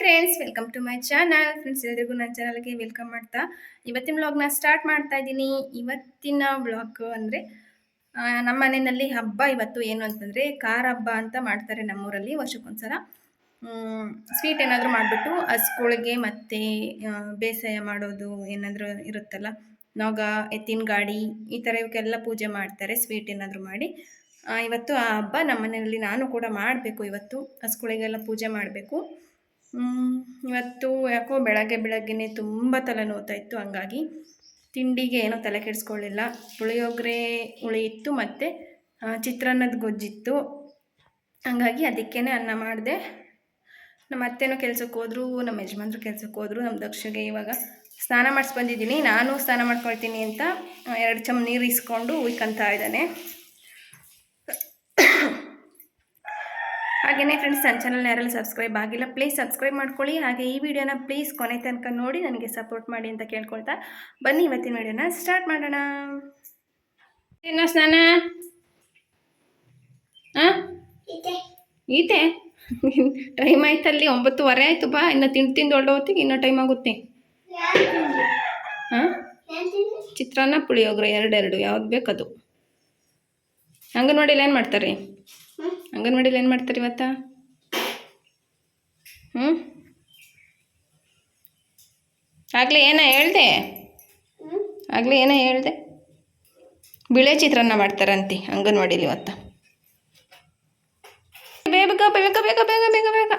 Friends welcome to my channel friends ಎಲ್ರಿಗೂ ನನ್ನ ಚಾನಲ್ಗೆ ವೆಲ್ಕಮ್ ಮಾಡ್ತಾ. ಇವತ್ತಿನ ಬ್ಲಾಗ್ನ ಸ್ಟಾರ್ಟ್ ಮಾಡ್ತಾ ಇದ್ದೀನಿ. ಇವತ್ತಿನ ಬ್ಲಾಗ್ ಅಂದರೆ ನಮ್ಮ ಮನೆಯಲ್ಲಿ ಹಬ್ಬ ಇವತ್ತು ಏನು ಅಂತಂದರೆ, ಖಾರ ಹಬ್ಬ ಅಂತ ಮಾಡ್ತಾರೆ ನಮ್ಮೂರಲ್ಲಿ ವರ್ಷಕ್ಕೊಂದ್ಸಲ. ಸ್ವೀಟ್ ಏನಾದರೂ ಮಾಡಿಬಿಟ್ಟು ಹಸ್ಗಳಿಗೆ ಮತ್ತು ಬೇಸಾಯ ಮಾಡೋದು ಏನಾದರೂ ಇರುತ್ತಲ್ಲ, ನೊಗ, ಎತ್ತಿನ ಗಾಡಿ, ಈ ಥರ ಇವಕ್ಕೆಲ್ಲ ಪೂಜೆ ಮಾಡ್ತಾರೆ ಸ್ವೀಟ್ ಏನಾದರೂ ಮಾಡಿ. ಇವತ್ತು ಆ ಹಬ್ಬ ನಮ್ಮ ಮನೆಯಲ್ಲಿ ನಾನು ಕೂಡ ಮಾಡಬೇಕು ಇವತ್ತು. ಹಸ್ಗಳಿಗೆಲ್ಲ ಪೂಜೆ ಮಾಡಬೇಕು. ಇವತ್ತು ಯಾಕೋ ಬೆಳಗ್ಗೆ ಬೆಳಗ್ಗೆನೆ ತುಂಬ ತಲೆ ಇತ್ತು, ಹಂಗಾಗಿ ತಿಂಡಿಗೆ ಏನೋ ತಲೆ ಕೆಡಿಸ್ಕೊಳ್ಳಿಲ್ಲ ಪುಳಿಯೋಗರೆ ಹುಳಿ ಇತ್ತು ಮತ್ತು ಚಿತ್ರಾನ್ನದ ಗೊಜ್ಜಿತ್ತು. ಹಂಗಾಗಿ ಅದಕ್ಕೇ ಅನ್ನ ಮಾಡಿದೆ. ನಮ್ಮ ಅತ್ತೆನೂ ಕೆಲ್ಸಕ್ಕೆ ಹೋದ್ರು, ನಮ್ಮ ಯಜಮಾನ್ರು ಕೆಲ್ಸಕ್ಕೆ ಹೋದ್ರು, ನಮ್ಮ ದಕ್ಷಗೆ ಇವಾಗ ಸ್ನಾನ ಮಾಡಿಸ್ಬಂದಿದ್ದೀನಿ. ನಾನು ಸ್ನಾನ ಮಾಡ್ಕೊಳ್ತೀನಿ ಅಂತ ಎರಡು ಚಮ್ ನೀರು ಇಸ್ಕೊಂಡು ಉಯ್ಕೊಂತಾ ಇದ್ದಾನೆ. ಹಾಗೆಯೇ ಫ್ರೆಂಡ್ಸ್ ನನ್ನ ಚಾನಲ್ ಯಾರಲ್ಲಿ ಸಬ್ಸ್ಕ್ರೈಬ್ ಆಗಿಲ್ಲ ಪ್ಲೀಸ್ ಸಬ್ಸ್ಕ್ರೈಬ್ ಮಾಡ್ಕೊಳ್ಳಿ. ಹಾಗೆ ಈ ವಿಡಿಯೋನ ಪ್ಲೀಸ್ ಕೊನೆ ತನಕ ನೋಡಿ ನನಗೆ ಸಪೋರ್ಟ್ ಮಾಡಿ ಅಂತ ಕೇಳ್ಕೊಳ್ತಾ ಬನ್ನಿ ಇವತ್ತಿನ ವಿಡಿಯೋನ ಸ್ಟಾರ್ಟ್ ಮಾಡೋಣ. ಏನೋ ಸ್ನಾನ? ಹಾಂ ಈತೆ. ಟೈಮ್ ಆಯ್ತಲ್ಲಿ ಒಂಬತ್ತುವರೆ ಆಯಿತು ಬಾ ಇನ್ನು ತಿಂಡಿ ತಿಂದು ಒಳ್ಳೆ ಹೊತ್ತಿಗೆ ಇನ್ನೂ ಟೈಮ್ ಆಗುತ್ತೆ. ಹಾಂ ಚಿತ್ರಾನ್ನ ಪುಳಿಯೋಗರೆ ಎರಡೆರಡು ಯಾವ್ದು ಬೇಕದು. ಅಂಗನವಾಡಿಲಿ ಏನು ಮಾಡ್ತಾರೆ? ಅಂಗನವಾಡಿಲಿ ಏನು ಮಾಡ್ತಾರೆ ಇವತ್ತ? ಹ್ಞೂ ಆಗಲೇ ಏನ ಹೇಳ್ದೆ? ಆಗಲೇ ಏನ ಹೇಳ್ದೆ? ಬಿಳೆ ಚಿತ್ರಾನ್ನ ಮಾಡ್ತಾರಂತೆ ಅಂಗನವಾಡಿಲಿ ಇವತ್ತ. ಬೇಗ ಬೇಗ ಬೇಗ ಬೇಗ ಬೇಗ ಬೇಗ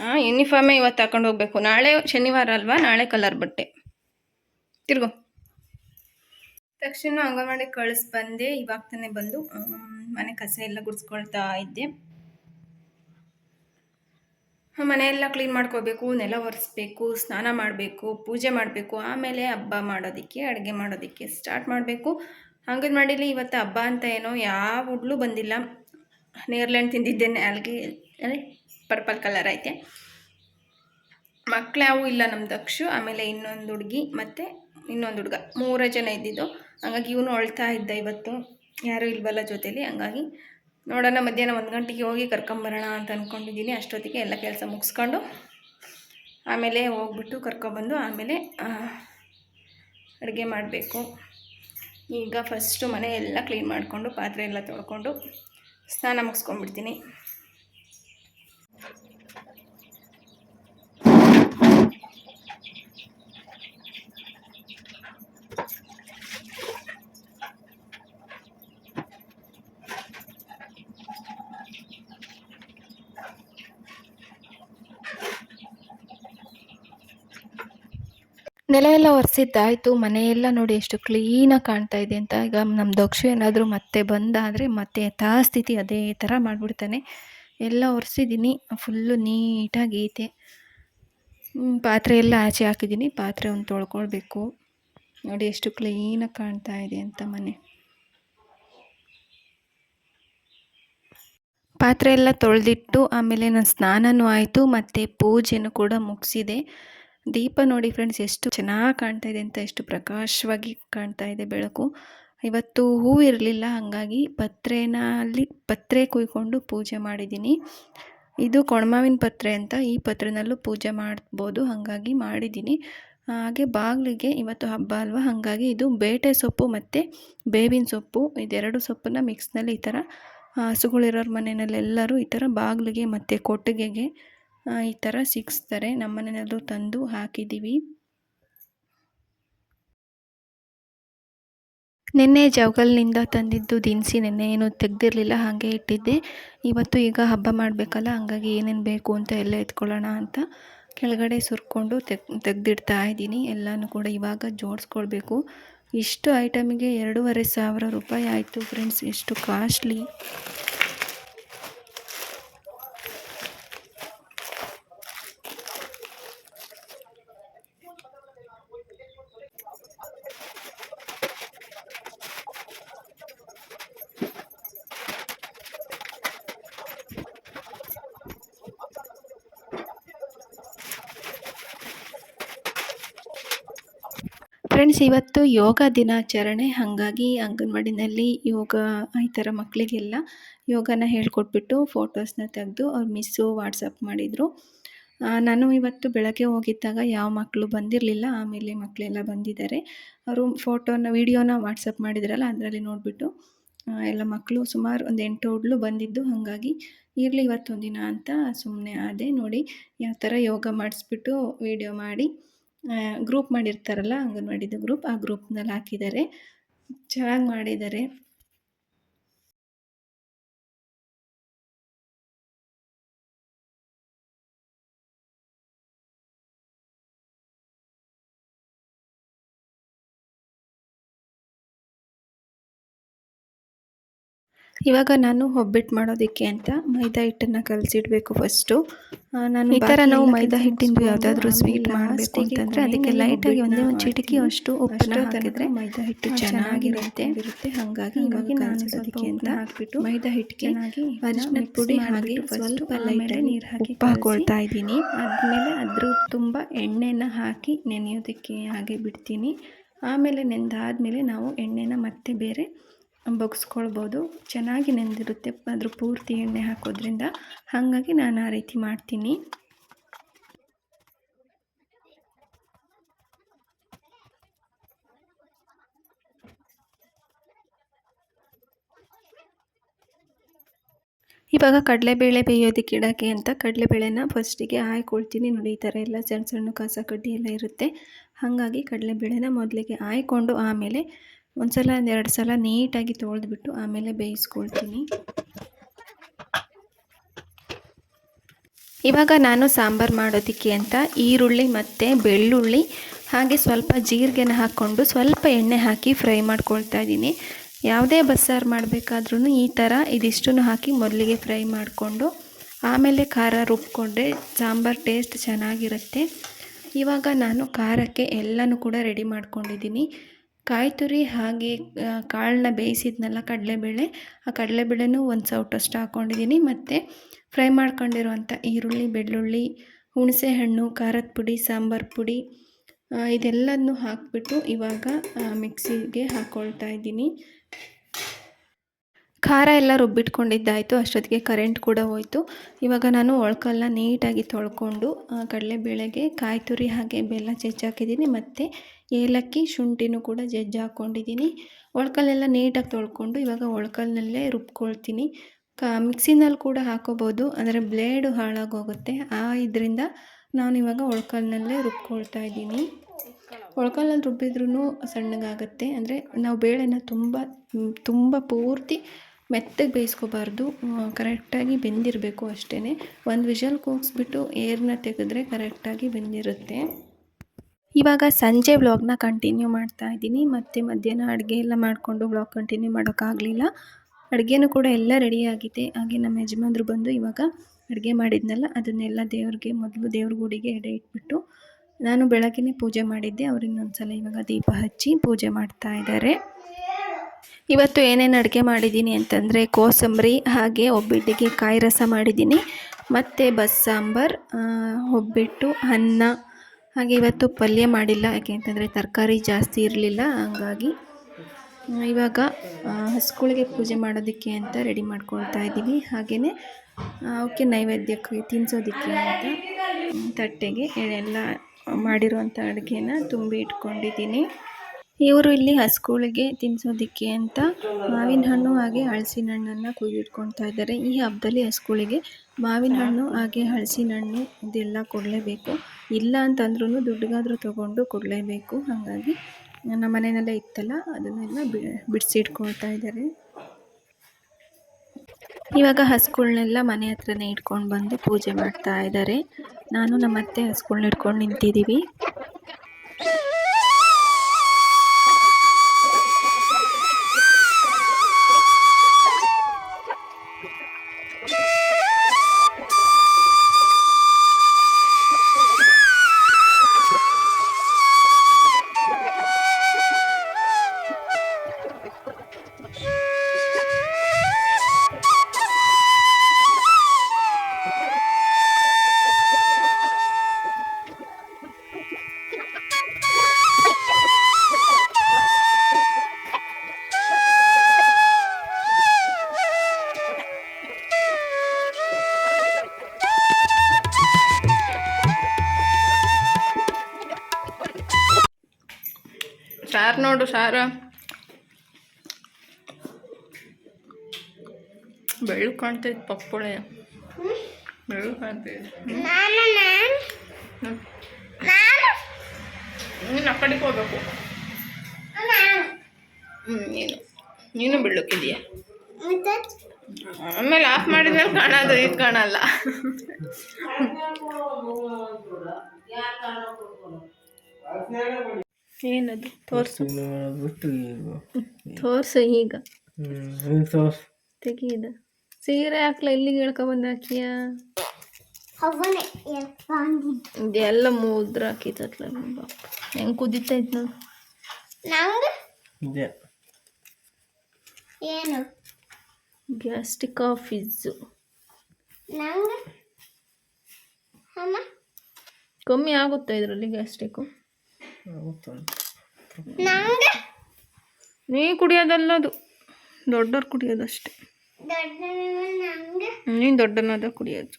ಹಾಂ ಯೂನಿಫಾರ್ಮೇ ಇವತ್ತು ಹಾಕೊಂಡು ಹೋಗ್ಬೇಕು. ನಾಳೆ ಶನಿವಾರ ಅಲ್ವಾ? ನಾಳೆ ಕಲರ್ ಬಟ್ಟೆ. ತಿರ್ಗೋ. ತಕ್ಷಣ ಅಂಗನವಾಡಿ ಕಳಿಸ್ ಬಂದೆ. ಇವಾಗ ತಾನೇ ಬಂದು ಮನೆ ಕಸ ಎಲ್ಲ ಗುಡಿಸ್ಕೊಳ್ತಾ ಇದ್ದೆ. ಮನೆಯೆಲ್ಲ ಕ್ಲೀನ್ ಮಾಡ್ಕೋಬೇಕು ನೆಲ ಒರೆಸ್ಬೇಕು, ಸ್ನಾನ ಮಾಡಬೇಕು, ಪೂಜೆ ಮಾಡಬೇಕು, ಆಮೇಲೆ ಹಬ್ಬ ಮಾಡೋದಕ್ಕೆ, ಅಡುಗೆ ಮಾಡೋದಕ್ಕೆ ಸ್ಟಾರ್ಟ್ ಮಾಡಬೇಕು. ಅಂಗನವಾಡಿಲಿ ಇವತ್ತು ಹಬ್ಬ ಅಂತ ಏನೋ ಯಾವ ಹುಡ್ಲು ಬಂದಿಲ್ಲ. ನೇರ್ಲ್ಯಾಂಡ್ ತಿಂದಿದ್ದೇನೆ ಅಲ್ಲಿಗೆ ಅಂದರೆ ಪರ್ಪಲ್ ಕಲರ್ ಐತೆ. ಮಕ್ಳು ಯಾವೂ ಇಲ್ಲ ನಮ್ಮ ದಕ್ಷು, ಆಮೇಲೆ ಇನ್ನೊಂದು ಹುಡುಗಿ ಮತ್ತು ಇನ್ನೊಂದು ಹುಡುಗ. ಮೂರೇ ಜನ ಇದ್ದಿದ್ದು. ಹಂಗಾಗಿ ಇವನು ಅಳ್ತಾ ಇದ್ದ ಇವತ್ತು. ಯಾರೂ ಇಲ್ವಲ್ಲ ಜೊತೇಲಿ. ಹಂಗಾಗಿ ನೋಡೋಣ, ಮಧ್ಯಾಹ್ನ ಒಂದು ಗಂಟೆಗೆ ಹೋಗಿ ಕರ್ಕೊಂಬರೋಣ ಅಂತ ಅಂದ್ಕೊಂಡಿದ್ದೀನಿ ಅಷ್ಟೊತ್ತಿಗೆ ಎಲ್ಲ ಕೆಲಸ ಮುಗಿಸ್ಕೊಂಡು ಆಮೇಲೆ ಹೋಗ್ಬಿಟ್ಟು ಕರ್ಕೊಬಂದು ಆಮೇಲೆ ಅಡುಗೆ ಮಾಡಬೇಕು. ಈಗ ಫಸ್ಟು ಮನೆ ಎಲ್ಲ ಕ್ಲೀನ್ ಮಾಡಿಕೊಂಡು, ಪಾತ್ರೆ ಎಲ್ಲ ತೊಳ್ಕೊಂಡು ಸ್ನಾನ ಮುಗಿಸ್ಕೊಂಡ್ಬಿಡ್ತೀನಿ. ನೆಲ ಎಲ್ಲ ಒರೆಸಿದ್ದಾಯಿತು, ಮನೆಯೆಲ್ಲ ನೋಡಿ ಎಷ್ಟು ಕ್ಲೀನಾಗಿ ಕಾಣ್ತಾ ಇದೆ ಅಂತ. ಈಗ ನಮ್ಮ ದಕ್ಷ ಏನಾದರೂ ಮತ್ತೆ ಬಂದಾದರೆ ಮತ್ತೆ ಯಥಾಸ್ಥಿತಿ ಅದೇ ಥರ ಮಾಡಿಬಿಡ್ತಾನೆ. ಎಲ್ಲ ಒರೆಸಿದ್ದೀನಿ ಫುಲ್ಲು ನೀಟಾಗಿ ಐತೆ. ಪಾತ್ರೆ ಎಲ್ಲ ಆಚೆ ಹಾಕಿದ್ದೀನಿ ಪಾತ್ರೆ ಒಂದು ತೊಳ್ಕೊಳ್ಬೇಕು. ನೋಡಿ ಎಷ್ಟು ಕ್ಲೀನಾಗಿ ಕಾಣ್ತಾ ಇದೆ ಅಂತ ಮನೆ. ಪಾತ್ರೆ ಎಲ್ಲ ತೊಳೆದಿಟ್ಟು ಆಮೇಲೆ ನಾನು ಸ್ನಾನನೂ ಆಯಿತು, ಮತ್ತು ಪೂಜೆನೂ ಕೂಡ ಮುಗಿಸಿದೆ. ದೀಪ ನೋಡಿ ಫ್ರೆಂಡ್ಸ್ ಎಷ್ಟು ಚೆನ್ನಾಗಿ ಕಾಣ್ತಾ ಇದೆ ಅಂತ, ಎಷ್ಟು ಪ್ರಕಾಶವಾಗಿ ಕಾಣ್ತಾ ಇದೆ ಬೆಳಕು. ಇವತ್ತು ಹೂ ಇರಲಿಲ್ಲ, ಹಾಗಾಗಿ ಪತ್ರೆನಲ್ಲಿ ಪತ್ರೆ ಕುಯ್ಕೊಂಡು ಪೂಜೆ ಮಾಡಿದ್ದೀನಿ. ಇದು ಕೊಣಮಾವಿನ ಪತ್ರೆ ಅಂತ, ಈ ಪತ್ರೆನಲ್ಲೂ ಪೂಜೆ ಮಾಡ್ಬೋದು, ಹಾಗಾಗಿ ಮಾಡಿದ್ದೀನಿ. ಹಾಗೆ ಬಾಗಿಲಿಗೆ ಇವತ್ತು ಹಬ್ಬ ಅಲ್ವಾ, ಹಾಗಾಗಿ ಇದು ಬೇಟೆ ಸೊಪ್ಪು ಮತ್ತು ಬೇವಿನ ಸೊಪ್ಪು, ಇದೆರಡು ಸೊಪ್ಪನ್ನ ಮಿಕ್ಸ್ನಲ್ಲಿ ಈ ಥರ ಹಸುಗಳಿರೋರ ಮನೆಯಲ್ಲೆಲ್ಲರೂ ಈ ಥರ ಬಾಗಿಲಿಗೆ ಮತ್ತು ಕೊಟ್ಟಿಗೆಗೆ ಈ ಥರ ಸಿಗಿಸ್ತಾರೆ. ನಮ್ಮನೆಯಲ್ಲೂ ತಂದು ಹಾಕಿದ್ದೀವಿ ನಿನ್ನೆ ಜವಗಲ್ನಿಂದ ತಂದಿದ್ದು ದಿನಸಿ ನೆನ್ನೆ ಏನು ತೆಗ್ದಿರಲಿಲ್ಲ, ಹಾಗೆ ಇಟ್ಟಿದ್ದೆ. ಇವತ್ತು ಈಗ ಹಬ್ಬ ಮಾಡಬೇಕಲ್ಲ, ಹಾಗಾಗಿ ಏನೇನು ಬೇಕು ಅಂತ ಎಲ್ಲ ಎತ್ಕೊಳ್ಳೋಣ ಅಂತ ಕೆಳಗಡೆ ಸುರ್ಕೊಂಡು ತೆಗ್, ತೆಗ್ದಿಡ್ತಾ ಇದ್ದೀನಿ. ಎಲ್ಲನೂ ಕೂಡ ಇವಾಗ ಜೋಡಿಸ್ಕೊಳ್ಬೇಕು. ಇಷ್ಟು ಐಟಮಿಗೆ ಎರಡೂವರೆ ಸಾವಿರ ರೂಪಾಯಿ ಆಯಿತು ಫ್ರೆಂಡ್ಸ್. ಎಷ್ಟು ಕಾಸ್ಟ್ಲಿ. ಫ್ರೆಂಡ್ಸ್, ಇವತ್ತು ಯೋಗ ದಿನಾಚರಣೆ. ಹಾಗಾಗಿ ಅಂಗನವಾಡಿನಲ್ಲಿ ಯೋಗ, ಈ ಥರ ಮಕ್ಕಳಿಗೆಲ್ಲ ಯೋಗನ ಹೇಳ್ಕೊಟ್ಬಿಟ್ಟು ಫೋಟೋಸ್ನ ತೆಗೆದು ಅವ್ರು ಮಿಸ್ಸು, ವಾಟ್ಸಪ್ ಮಾಡಿದರು. ನಾನು ಇವತ್ತು ಬೆಳಗ್ಗೆ ಹೋಗಿದ್ದಾಗ ಯಾವ ಮಕ್ಕಳು ಬಂದಿರಲಿಲ್ಲ, ಆಮೇಲೆ ಮಕ್ಕಳೆಲ್ಲ ಬಂದಿದ್ದಾರೆ. ಅವರು ಫೋಟೋನ, ವೀಡಿಯೋನ ವಾಟ್ಸಪ್ ಮಾಡಿದ್ರಲ್ಲ, ಅದರಲ್ಲಿ ನೋಡಿಬಿಟ್ಟು ಎಲ್ಲ ಮಕ್ಕಳು ಸುಮಾರು ಒಂದು ಎಂಟು ಹುಡ್ಲು ಬಂದಿದ್ದು. ಹಾಗಾಗಿ ಇರಲಿ ಇವತ್ತೊಂದು ದಿನ ಅಂತ ಸುಮ್ಮನೆ ಆದೆ ನೋಡಿ, ಯಾವ ಥರ ಯೋಗ ಮಾಡಿಸ್ಬಿಟ್ಟು ವೀಡಿಯೋ ಮಾಡಿ. ಗ್ರೂಪ್ ಮಾಡಿರ್ತಾರಲ್ಲ ಅಂಗನವಾಡಿದು ಗ್ರೂಪ್ ಆ ಗ್ರೂಪ್ನಲ್ಲಿ ಹಾಕಿದ್ದಾರೆ ಚೆನ್ನಾಗಿ ಮಾಡಿದ್ದಾರೆ ಇವಾಗ ನಾನು ಒಬ್ಬಿಟ್ಟು ಮಾಡೋದಕ್ಕೆ ಅಂತ ಮೈದಾ ಹಿಟ್ಟನ್ನು ಕಲಸಿಡಬೇಕು ಫಸ್ಟು ನಾನು ಈ ಥರ ನಾವು ಮೈದಾ ಹಿಟ್ಟಿಂದು ಯಾವುದಾದ್ರೂ ಸ್ವೀಟ್ ಮಾಡಬೇಕು ಅಂತಂದರೆ ಅದಕ್ಕೆ ಲೈಟಾಗಿ ಒಂದೇ ಒಂದು ಚಿಟಕಿ ಅಷ್ಟು ಉಪ್ಪನ್ನ ಹಾಕಿದ್ರೆ ಮೈದಾ ಹಿಟ್ಟು ಚೆನ್ನಾಗಿರುತ್ತೆ. ಇರುತ್ತೆ ಹಾಗಾಗಿ ಇವಾಗ ಕಲಸಿಡೋದಕ್ಕೆ ಅಂತ ಹಾಕ್ಬಿಟ್ಟು ಮೈದಾ ಹಿಟ್ಟಿಗೆ ಅರಿಶಿನ ಪುಡಿ ಹಾಕಿ ಸ್ವಲ್ಪ ಲೈಟಾಗಿ ನೀರು ಹಾಕಿ ಉಪ್ಪು ಹಾಕೊಳ್ತಾ ಇದ್ದೀನಿ. ಆದಮೇಲೆ ಅದ್ರ ತುಂಬ ಎಣ್ಣೆನ ಹಾಕಿ ನೆನೆಯೋದಕ್ಕೆ ಹಾಗೆ ಬಿಡ್ತೀನಿ. ಆಮೇಲೆ ನೆಂದಾದಮೇಲೆ ನಾವು ಎಣ್ಣೆನ ಮತ್ತೆ ಬೇರೆ ಬಗ್ಸ್ಕೊಳ್ಬೋದು. ಚೆನ್ನಾಗಿ ನೆಂದಿರುತ್ತೆ. ಅದ್ರ ಪೂರ್ತಿ ಎಣ್ಣೆ ಹಾಕೋದ್ರಿಂದ. ಹಾಗಾಗಿ ನಾನು ಆ ರೀತಿ ಮಾಡ್ತೀನಿ. ಇವಾಗ ಕಡಲೆಬೇಳೆ ಬೇಯೋದಕ್ಕೆ ಇಡೋಕ್ಕೆ ಅಂತ ಕಡಲೆಬೇಳೆನ ಫಸ್ಟಿಗೆ ಹಾಯ್ಕೊಳ್ತೀನಿ. ನೋಡಿ, ಈ ಥರ ಎಲ್ಲ ಸಣ್ಣ ಸಣ್ಣ ಕಸ ಕಡ್ಡಿ ಎಲ್ಲ ಇರುತ್ತೆ. ಹಾಗಾಗಿ ಕಡಲೆಬೇಳೆನ ಮೊದಲಿಗೆ ಹಾಯ್ಕೊಂಡು ಆಮೇಲೆ ಒಂದು ಸಲ ಎರಡು ಸಲ ನೀಟಾಗಿ ತೊಳೆದ್ಬಿಟ್ಟು ಆಮೇಲೆ ಬೇಯಿಸ್ಕೊಳ್ತೀನಿ. ಇವಾಗ ನಾನು ಸಾಂಬಾರು ಮಾಡೋದಕ್ಕೆ ಅಂತ ಈರುಳ್ಳಿ ಮತ್ತು ಬೆಳ್ಳುಳ್ಳಿ, ಹಾಗೆ ಸ್ವಲ್ಪ ಜೀರಿಗೆನ ಹಾಕ್ಕೊಂಡು ಸ್ವಲ್ಪ ಎಣ್ಣೆ ಹಾಕಿ ಫ್ರೈ ಮಾಡ್ಕೊಳ್ತಾ ಇದ್ದೀನಿ. ಯಾವುದೇ ಬಸ್ಸಾರು ಮಾಡಬೇಕಾದ್ರೂ ಈ ಥರ ಇದಿಷ್ಟನ್ನು ಹಾಕಿ ಮೊದಲಿಗೆ ಫ್ರೈ ಮಾಡಿಕೊಂಡು, ಆಮೇಲೆ ಖಾರ ರುಬ್ಕೊಂಡ್ರೆ ಸಾಂಬಾರು ಟೇಸ್ಟ್ ಚೆನ್ನಾಗಿರುತ್ತೆ. ಇವಾಗ ನಾನು ಖಾರಕ್ಕೆ ಎಲ್ಲನೂ ಕೂಡ ರೆಡಿ ಮಾಡ್ಕೊಂಡಿದ್ದೀನಿ. ಕಾಯಿ ತುರಿ ಹಾಗೆ ಕಾಳನ್ನ ಬೇಯಿಸಿದ್ನಲ್ಲ ಕಡಲೆಬೇಳೆ, ಆ ಕಡಲೆಬೇಳೆನೂ ಒಂದು ಸೌಟಷ್ಟು ಹಾಕ್ಕೊಂಡಿದ್ದೀನಿ ಮತ್ತು ಫ್ರೈ ಮಾಡ್ಕೊಂಡಿರುವಂಥ ಈರುಳ್ಳಿ, ಬೆಳ್ಳುಳ್ಳಿ, ಹುಣಸೆಹಣ್ಣು, ಖಾರದ ಪುಡಿ, ಸಾಂಬಾರು ಪುಡಿ ಇದೆಲ್ಲದನ್ನು ಹಾಕಿಬಿಟ್ಟು ಇವಾಗ ಮಿಕ್ಸಿಗೆ ಹಾಕ್ಕೊಳ್ತಾ ಇದ್ದೀನಿ. ಖಾರ ಎಲ್ಲ ರುಬ್ಬಿಟ್ಕೊಂಡಿದ್ದಾಯಿತು, ಅಷ್ಟೊತ್ತಿಗೆ ಕರೆಂಟ್ ಕೂಡ ಹೋಯಿತು. ಇವಾಗ ನಾನು ಒಳ್ಕಲ್ಲ ನೀಟಾಗಿ ತೊಳ್ಕೊಂಡು ಕಡಲೆಬೇಳೆಗೆ ಕಾಯಿ ತುರಿ ಹಾಗೆ ಬೆಲ್ಲ ಚೆಚ್ಚಾಕಿದ್ದೀನಿ ಮತ್ತು ಏಲಕ್ಕಿ, ಶುಂಠಿನೂ ಕೂಡ ಜಜ್ಜಿ ಹಾಕ್ಕೊಂಡಿದ್ದೀನಿ. ಒಳ್ಕಲ್ಲೆಲ್ಲ ನೀಟಾಗಿ ತೊಳ್ಕೊಂಡು ಇವಾಗ ಒಳ್ಕಲ್ನಲ್ಲೇ ರುಬ್ಕೊಳ್ತೀನಿ. ಕ, ಮಿಕ್ಸಿನಲ್ಲಿ ಕೂಡ ಹಾಕೋಬೋದು, ಅಂದರೆ ಬ್ಲೇಡು ಹಾಳಾಗೋಗುತ್ತೆ. ಆ ಇದರಿಂದ ನಾನು ಇವಾಗ ಒಳ್ಕಲ್ನಲ್ಲೇ ರುಬ್ಕೊಳ್ತಾ ಇದ್ದೀನಿ. ಒಳ್ಕಲ್ಲಲ್ಲಿ ರುಬ್ಬಿದ್ರೂ ಸಣ್ಣಗಾಗುತ್ತೆ. ಅಂದರೆ ನಾವು ಬೇಳೆನ ತುಂಬ ತುಂಬ ಪೂರ್ತಿ ಮೆತ್ತಗೆ ಬೇಯಿಸ್ಕೋಬಾರ್ದು. ಕರೆಕ್ಟಾಗಿ ಬೆಂದಿರಬೇಕು ಅಷ್ಟೇ ಒಂದು ವಿಷಲ್ ಕೂಗಿಸ್ಬಿಟ್ಟು ಏರ್ನ ತೆಗೆದ್ರೆ ಕರೆಕ್ಟಾಗಿ ಬೆಂದಿರುತ್ತೆ. ಇವಾಗ ಸಂಜೆ ವ್ಲಾಗ್ನ ಕಂಟಿನ್ಯೂ ಮಾಡ್ತಾ ಇದ್ದೀನಿ. ಮತ್ತು ಮಧ್ಯಾಹ್ನ ಅಡುಗೆ ಎಲ್ಲ ಮಾಡಿಕೊಂಡು ವ್ಲಾಗ್ ಕಂಟಿನ್ಯೂ ಮಾಡೋಕ್ಕಾಗಲಿಲ್ಲ. ಅಡುಗೆನೂ ಕೂಡ ಎಲ್ಲ ರೆಡಿಯಾಗಿದೆ ಹಾಗೆ ನಮ್ಮ ಯಜಮಾನ್ರು ಬಂದು ಇವಾಗ ಅಡುಗೆ ಮಾಡಿದ್ನಲ್ಲ, ಅದನ್ನೆಲ್ಲ ದೇವ್ರಿಗೆ, ಮೊದಲು ದೇವ್ರ ಗುಡಿಗೆ ಎಡೆ ಇಟ್ಬಿಟ್ಟು ನಾನು ಬೆಳಗ್ಗೆ ಪೂಜೆ ಮಾಡಿದ್ದೆ. ಅವ್ರು ಇನ್ನೊಂದು ಸಲ ಇವಾಗ ದೀಪ ಹಚ್ಚಿ ಪೂಜೆ ಮಾಡ್ತಾ ಇದ್ದಾರೆ. ಇವತ್ತು ಏನೇನು ಅಡುಗೆ ಮಾಡಿದ್ದೀನಿ ಅಂತಂದರೆ ಕೋಸಂಬರಿ, ಹಾಗೆ ಒಬ್ಬಿಟ್ಟಿಗೆ ಕಾಯಿ ರಸ ಮಾಡಿದ್ದೀನಿ. ಮತ್ತು ಬಸ್ ಸಾಂಬಾರ್ ಒಬ್ಬಿಟ್ಟು ಅನ್ನ ಹಾಗೆ ಇವತ್ತು ಪಲ್ಯ ಮಾಡಿಲ್ಲ, ಯಾಕೆ ಅಂತಂದರೆ ತರಕಾರಿ ಜಾಸ್ತಿ ಇರಲಿಲ್ಲ, ಹಂಗಾಗಿ ಇವಾಗ ಹಸುಗಳಿಗೆ ಪೂಜೆ ಮಾಡೋದಕ್ಕೆ ಅಂತ ರೆಡಿ ಮಾಡ್ಕೊಳ್ತಾ ಇದ್ದೀವಿ. ಹಾಗೆಯೇ ಅವಕ್ಕೆ ನೈವೇದ್ಯಕ್ಕೆ ತಿನ್ನಿಸೋದಕ್ಕೆ ಅಂತ ತಟ್ಟೆಗೆ ಎಲ್ಲ ಮಾಡಿರುವಂಥ ಅಡುಗೆನ ತುಂಬಿ ಇಟ್ಕೊಂಡಿದ್ದೀನಿ. ಇವರು ಇಲ್ಲಿ ಹಸುಗಳಿಗೆ ತಿನ್ನಿಸೋದಕ್ಕೆ ಅಂತ ಮಾವಿನ ಹಣ್ಣು ಹಾಗೆ ಹಳಸಿನ ಹಣ್ಣನ್ನು ಕುಯ್ದಿಟ್ಕೊಳ್ತಾ ಇದ್ದಾರೆ. ಈ ಹಬ್ಬದಲ್ಲಿ ಹಸುಗಳಿಗೆ ಮಾವಿನ ಹಣ್ಣು ಹಾಗೆ ಹಳಸಿನ ಹಣ್ಣು ಇದೆಲ್ಲ ಕೊಡಲೇಬೇಕು. ಇಲ್ಲ ಅಂತಂದ್ರೂ ದುಡ್ಡಿಗಾದರೂ ತೊಗೊಂಡು ಕೊಡಲೇಬೇಕು. ಹಾಗಾಗಿ ನಮ್ಮ ಮನೆಯಲ್ಲೇ ಇತ್ತಲ್ಲ, ಅದನ್ನೆಲ್ಲ ಬಿಡಿಸಿಟ್ಕೊಳ್ತಾ ಇದ್ದಾರೆ. ಇವಾಗ ಹಸುಗಳ್ನೆಲ್ಲ ಮನೆ ಹತ್ರನೇ ಇಟ್ಕೊಂಡು ಬಂದು ಪೂಜೆ ಮಾಡ್ತಾ ಇದ್ದಾರೆ. ನಾನು ನಮ್ಮ ಅತ್ತೆ ಹಸುಗಳ್ನ ಇಟ್ಕೊಂಡು ನಿಂತಿದ್ದೀವಿ. ನೋಡು ಸಾರು. ಬೆಳ್ಳು ಕಾಣ್ತೈತೆ ಪಪ್ಪಳೆ. ಬೆಳ್ಳು ಕಾಣ್ತೈತೆ ನಾನು ಆ ಕಡೆಗೆ ಹೋಗ್ಬೇಕು. ನಾನು. ಹ್ಞೂ ನೀನು. ನೀನು ಬೆಳ್ಳಕ್ಕಿದೆಯಾ? ಆಮೇಲೆ ಆಫ್ ಮಾಡಿದ್ಮೇಲೆ ಕಾಣೋದು ಇದು ಕಾಣಲ್ಲ. ಏನದು? ತೋರ್ಸು. ಬಿಟ್ಟು ತೋರ್ಸು ಈಗ. ಹ್ಞೂ ತೆಗೀದ. ಸೀರೆ ಹಾಕ್ಲ ಎಲ್ಲಿಗೆ ಹೇಳ್ಕೊಬಂದು ಹಾಕಿಯ? ಇದೆಲ್ಲ ಮುದ್ರ ಹಾಕಿತ್ತಲ್ಲ ಹೆಂಗೆ ಕುದಿತೈತೆ ನಂಗೆ? ಇದೆ. ಏನು? Gastric office. ಅಮ್ಮ? ಕಮ್ಮಿ ಆಗುತ್ತೆ ಇದರಲ್ಲಿ ಗ್ಯಾಸ್ಟಿಕ್ಕು ನಂಗೆ? ನೀ ಕುಡಿಯೋದಲ್ಲದು ದೊಡ್ಡವ್ರು ಕುಡಿಯೋದಷ್ಟೇ ದೊಡ್ಡ ನಂಗೆ? ನೀನು ದೊಡ್ಡನಾದ ಕುಡಿಯೋದು.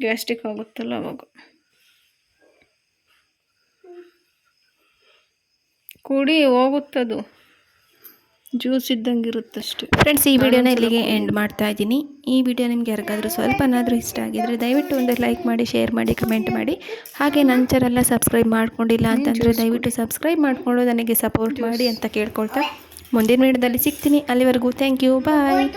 ಗ್ಯಾಸ್ಟ್ರಿಕ್ ಆಗುತ್ತಲ್ಲ ಅವಾಗ. ಕುಡಿ ಹೋಗುತ್ತದು. ಜ್ಯೂಸ್ ಇದ್ದಂಗೆ ಇರುತ್ತಷ್ಟೇ. ಫ್ರೆಂಡ್ಸ್ ಈ ವಿಡಿಯೋನ ಇಲ್ಲಿಗೆ ಎಂಡ್ ಮಾಡ್ತಾ ಇದ್ದೀನಿ. ಈ ವಿಡಿಯೋ ನಿಮ್ಗೆ ಯಾರಿಗಾದ್ರೂ ಸ್ವಲ್ಪನಾದರೂ ಇಷ್ಟ ಆಗಿದ್ರೆ ದಯವಿಟ್ಟು ಒಂದು ಲೈಕ್ ಮಾಡಿ ಶೇರ್ ಮಾಡಿ ಕಮೆಂಟ್ ಮಾಡಿ. ಹಾಗೆ ನನ್ನ ಚಾನೆಲ್ನ ಸಬ್ಸ್ಕ್ರೈಬ್ ಮಾಡ್ಕೊಂಡಿಲ್ಲ ಅಂತಂದರೆ ದಯವಿಟ್ಟು ಸಬ್ಸ್ಕ್ರೈಬ್ ಮಾಡಿಕೊಂಡು ನನಗೆ ಸಪೋರ್ಟ್ ಮಾಡಿ ಅಂತ ಕೇಳ್ಕೊಳ್ತಾ ಮುಂದಿನ ವಿಡಿಯೋದಲ್ಲಿ ಸಿಗ್ತೀನಿ. ಅಲ್ಲಿವರೆಗೂ ಥ್ಯಾಂಕ್ ಯು ಬಾಯ್